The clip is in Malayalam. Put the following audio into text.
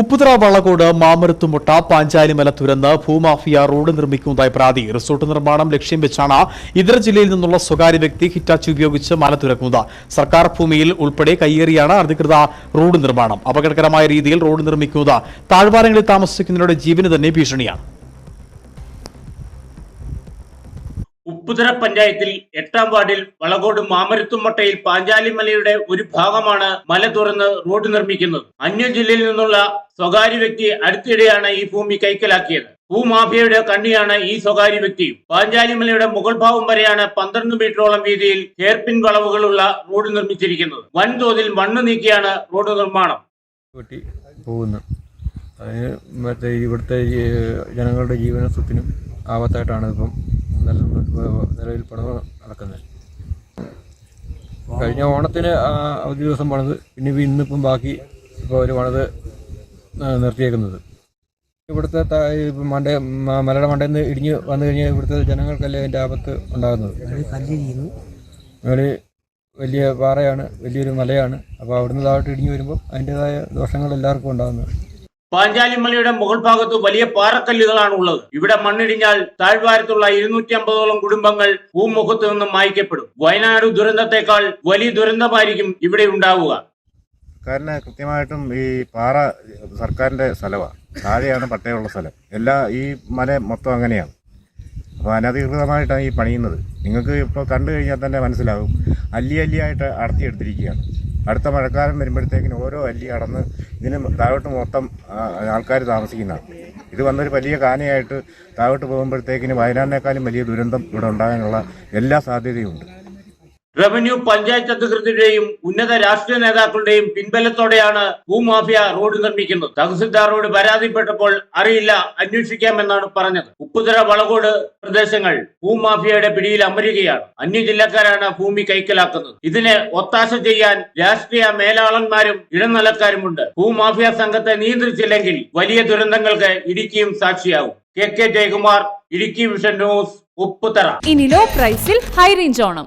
ഉപ്പുതറ വള്ളക്കോട് മാമരത്തുമുട്ട പാഞ്ചാലിമല തുരന്ന് ഭൂമാഫിയ റോഡ് നിർമ്മിക്കുന്നതായി പരാതി. റിസോർട്ട് നിർമ്മാണം ലക്ഷ്യം വെച്ചാണ് ഇതര ജില്ലയിൽ നിന്നുള്ള സ്വകാര്യ വ്യക്തി ഹിറ്റാച്ചി ഉപയോഗിച്ച് മല തുരക്കുന്നത്. സർക്കാർ ഭൂമിയിൽ ഉൾപ്പെടെ കയ്യേറിയാണ് അധികൃത റോഡ് നിർമ്മാണം. അപകടകരമായ രീതിയിൽ റോഡ് നിർമ്മിക്കുന്നത് താഴ്വാരങ്ങളിൽ താമസിക്കുന്നവരുടെ ജീവന് തന്നെ ഭീഷണിയാണ്. ഉപ്പുതറ പഞ്ചായത്തിൽ എട്ടാം വാർഡിൽ വളകോട് മാമരത്തുമട്ടയിൽ പാഞ്ചാലിമലയുടെ ഒരു ഭാഗമാണ് മല തുറന്ന് റോഡ് നിർമ്മിക്കുന്നത്. അന്യ ജില്ലയിൽ നിന്നുള്ള സ്വകാര്യ വ്യക്തി അടുത്തിടെയാണ് ഈ ഭൂമി കൈക്കലാക്കിയത്. ഭൂമാഫിയയുടെ കണ്ണിയാണ് ഈ സ്വകാര്യ വ്യക്തി. പാഞ്ചാലിമലയുടെ മുകൾ ഭാവം വരെയാണ് പന്ത്രണ്ട് മീറ്ററോളം വീതിയിൽ ഹെയർപിൻ വളവുകളുള്ള റോഡ് നിർമ്മിച്ചിരിക്കുന്നത്. വൻതോതിൽ മണ്ണ് നീക്കിയാണ് റോഡ് നിർമ്മാണം. പോകുന്നു അതിന് മറ്റേ ഇവിടുത്തെ ജനങ്ങളുടെ ജീവന സ്വത്തിനും ആപത്തായിട്ടാണ് ഇപ്പം നിലവിൽ പണിത് നടക്കുന്നത്. കഴിഞ്ഞ ഓണത്തിന് അവധി ദിവസം പണിത്. പിന്നെ ഇന്നിപ്പം ബാക്കി ഇപ്പോൾ അവർ പണിത് നിർത്തിയേക്കുന്നത്. ഇവിടുത്തെ മണ്ട മലയുടെ മണ്ടയിൽ നിന്ന് ഇടിഞ്ഞ് വന്നു കഴിഞ്ഞാൽ ഇവിടുത്തെ ജനങ്ങൾക്കല്ലേ അതിന്റെ ആപത്ത് ഉണ്ടാകുന്നത്? മേളിൽ വലിയ പാറയാണ് വലിയൊരു മലയാണ്. അപ്പോൾ അവിടുന്ന് താഴോട്ട് ഇടിഞ്ഞു വരുമ്പോൾ അതിന്റെതായ ദോഷങ്ങൾ എല്ലാവർക്കും ഉണ്ടാകുന്നത്. പാഞ്ചാലിമലയുടെ മുകൾ ഭാഗത്ത് വലിയ പാറക്കല്ലുകളാണ് ഉള്ളത് ഇവിടെ മണ്ണിടിഞ്ഞാൽ താഴ്വാരത്തുള്ള ഇരുന്നൂറ്റി അമ്പതോളം കുടുംബങ്ങൾ ഭൂമുഖത്ത് നിന്നും മായ്ക്കപ്പെടും. വയനാട് ദുരന്തത്തെക്കാൾ വലിയ ദുരന്തമായിരിക്കും ഇവിടെ ഉണ്ടാവുക. സർക്കാരിന് കൃത്യമായിട്ടും ഈ പാറ സർക്കാരിന്റെ സ്ഥലമാണ് താഴെയാണ് പട്ടയമുള്ള സ്ഥലം. എല്ലാ ഈ മല മൊത്തം അങ്ങനെയാണ്. അപ്പോൾ അനധികൃതമായിട്ടാണ് ഈ പണിയുന്നത്. നിങ്ങൾക്ക് ഇപ്പോൾ കണ്ടു കഴിഞ്ഞാൽ തന്നെ മനസ്സിലാകും. അല്ലി അല്ലിയായിട്ട് അടത്തിയെടുത്തിരിക്കുകയാണ് അടുത്ത മഴക്കാലം വരുമ്പോഴത്തേക്കിന് ഓരോ അല്ലി അടന്ന് ഇതിന് താഴോട്ട് മൊത്തം ആൾക്കാർ താമസിക്കുന്നതാണ്. ഇത് വന്നൊരു വലിയ കാനയായിട്ട് താഴോട്ട് പോകുമ്പോഴത്തേക്കിന് വയനാടിനേക്കാളും വലിയ ദുരന്തം ഇവിടെ ഉണ്ടാകാനുള്ള എല്ലാ സാധ്യതയുമുണ്ട്. റവന്യൂ പഞ്ചായത്ത് അധികൃതരുടെയും ഉന്നത രാഷ്ട്രീയ നേതാക്കളുടെയും പിൻബലത്തോടെയാണ് ഭൂമാഫിയ റോഡ് നിർമ്മിക്കുന്നത്. തഹസിൽദാറോട് പരാതിപ്പെട്ടപ്പോൾ അറിയില്ല അന്വേഷിക്കാമെന്നാണ് പറഞ്ഞത്. ഉപ്പുതറ വളകോട് പ്രദേശങ്ങൾ ഭൂമാഫിയയുടെ പിടിയിൽ അമരുകയാണ്. അന്യ ജില്ലക്കാരാണ് ഭൂമി കൈക്കലാക്കുന്നത്. ഇതിനെ ഒത്താശ ചെയ്യാൻ രാഷ്ട്രീയ മേലാളന്മാരും ഇടനിലക്കാരുമുണ്ട്. ഭൂമാഫിയ സംഘത്തെ നിയന്ത്രിച്ചില്ലെങ്കിൽ വലിയ ദുരന്തങ്ങൾക്ക് ഇടുക്കിയും സാക്ഷിയാവും. K K Jayakumar Idukki vision news Upputhara. ഇനി ലോ പ്രൈസിൽ ഹൈ റേഞ്ച് ഓണം.